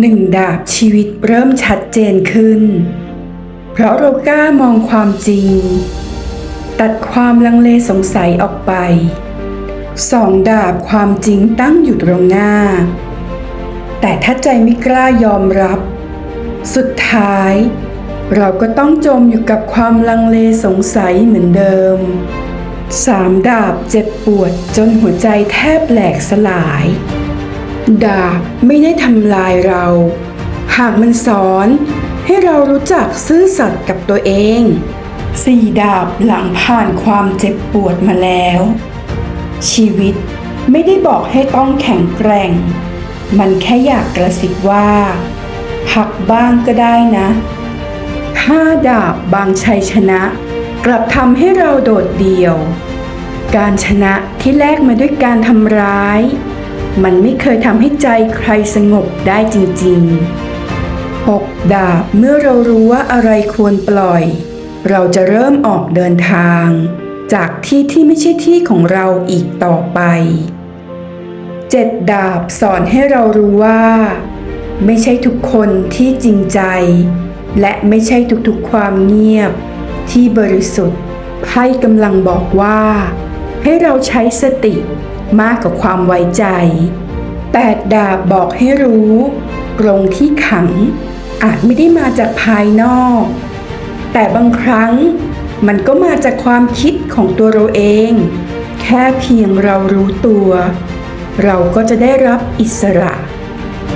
หนึ่งดาบชีวิตเริ่มชัดเจนขึ้น เพราะเรากล้ามองความจริง ตัดความลังเลสงสัยออกไปสองดาบความจริงตั้งอยู่ตรงหน้า แต่ถ้าใจไม่กล้ายอมรับ สุดท้าย เราก็ต้องจมอยู่กับความลังเลสงสัยเหมือนเดิมสามดาบเจ็บปวดจนหัวใจแทบแหลกสลาย ดาบไม่ได้ทำลายเรา หากมันสอนให้เรารู้จักซื่อสัตย์กับตัวเอง สี่ดาบหลังผ่านความเจ็บปวดมาแล้ว ชีวิตไม่ได้บอกให้ต้องแข็งแกร่ง มันแค่อยากกระซิบว่าพักบ้างก็ได้นะห้าดาบบางชัยชนะ กลับทำให้เราโดดเดี่ยว การชนะที่แลกมาด้วยการทำร้าย มันไม่เคยทำให้ใจใครสงบได้จริงๆหกดาบเมื่อเรารู้ว่าอะไรควรปล่อย เราจะเริ่มออกเดินทาง จากที่ที่ไม่ใช่ที่ของเราอีกต่อไปเจ็ดดาบสอนให้เรารู้ว่า ไม่ใช่ทุกคนที่จริงใจ และไม่ใช่ทุกๆความเงียบ ที่บริสุทธิ์ไพ่กำลังบอกว่า ให้เราใช้สติ มากกว่าความไว้ใจแปดดาบบอกให้รู้กรงที่ขัง อาจไม่ได้มาจากภายนอก แต่บางครั้งมันก็มาจากความคิดของตัวเราเอง แค่เพียงเรารู้ตัว เราก็จะได้รับอิสระ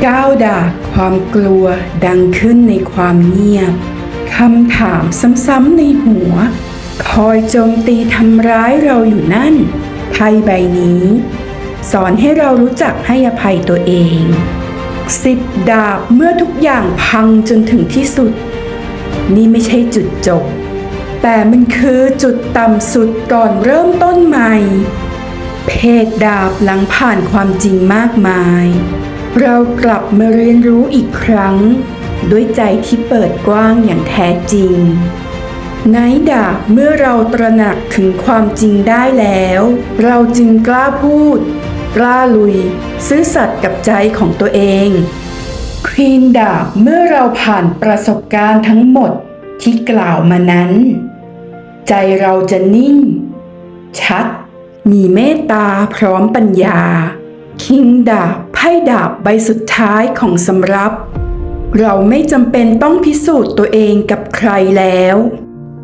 ก้าวดาบความกลัวดังขึ้นในความเงียบคำถามซ้ำๆในหัว คอยโจมตีทำร้ายเราอยู่นั่น ไพ่ใบนี้ สอนให้เรารู้จักให้อภัยตัวเองสิบดาบเมื่อทุกอย่างพังจนถึงที่สุด นี่ไม่ใช่จุดจบ แต่มันคือจุดต่ำสุดก่อนเริ่มต้นใหม่ เพศดาบหลังผ่านความจริงมากมาย เรากลับมาเรียนรู้อีกครั้ง ด้วยใจที่เปิดกว้างอย่างแท้จริง ไนดาเมื่อเราตระหนักถึงความจริงได้แล้ว เราจึงกล้าพูด กล้าลุย ซื่อสัตย์กับใจของตัวเองควีนดาเมื่อเราผ่านประสบการณ์ทั้งหมดที่กล่าวมานั้น ใจเราจะนิ่ง ชัด มีเมตตาพร้อมปัญญา คิงดาบไพ่ดาบใบสุดท้ายของสำรับ เราไม่จำเป็นต้องพิสูจน์ตัวเองกับใครแล้ว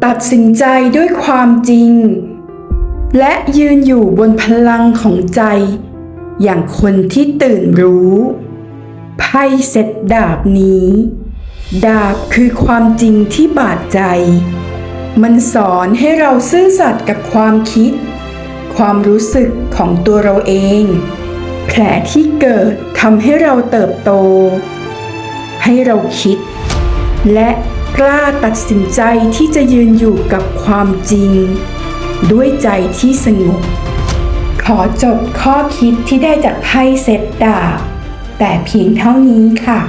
ตัดสินใจด้วยความจริง และยืนอยู่บนพลังของใจ อย่างคนที่ตื่นรู้ไพ่เสร็จดาบนี้ ดาบคือความจริงที่บาดใจ มันสอนให้เราซื่อสัตย์กับความคิด ความรู้สึกของตัวเราเอง แผลที่เกิดทำให้เราเติบโต ให้เราคิด และ กล้าตัดสินใจที่จะยืนอยู่กับความจริง ด้วยใจที่สงบ ขอจบข้อคิดที่ได้จากไพ่เซตดาบแต่เพียงเท่านี้ค่ะ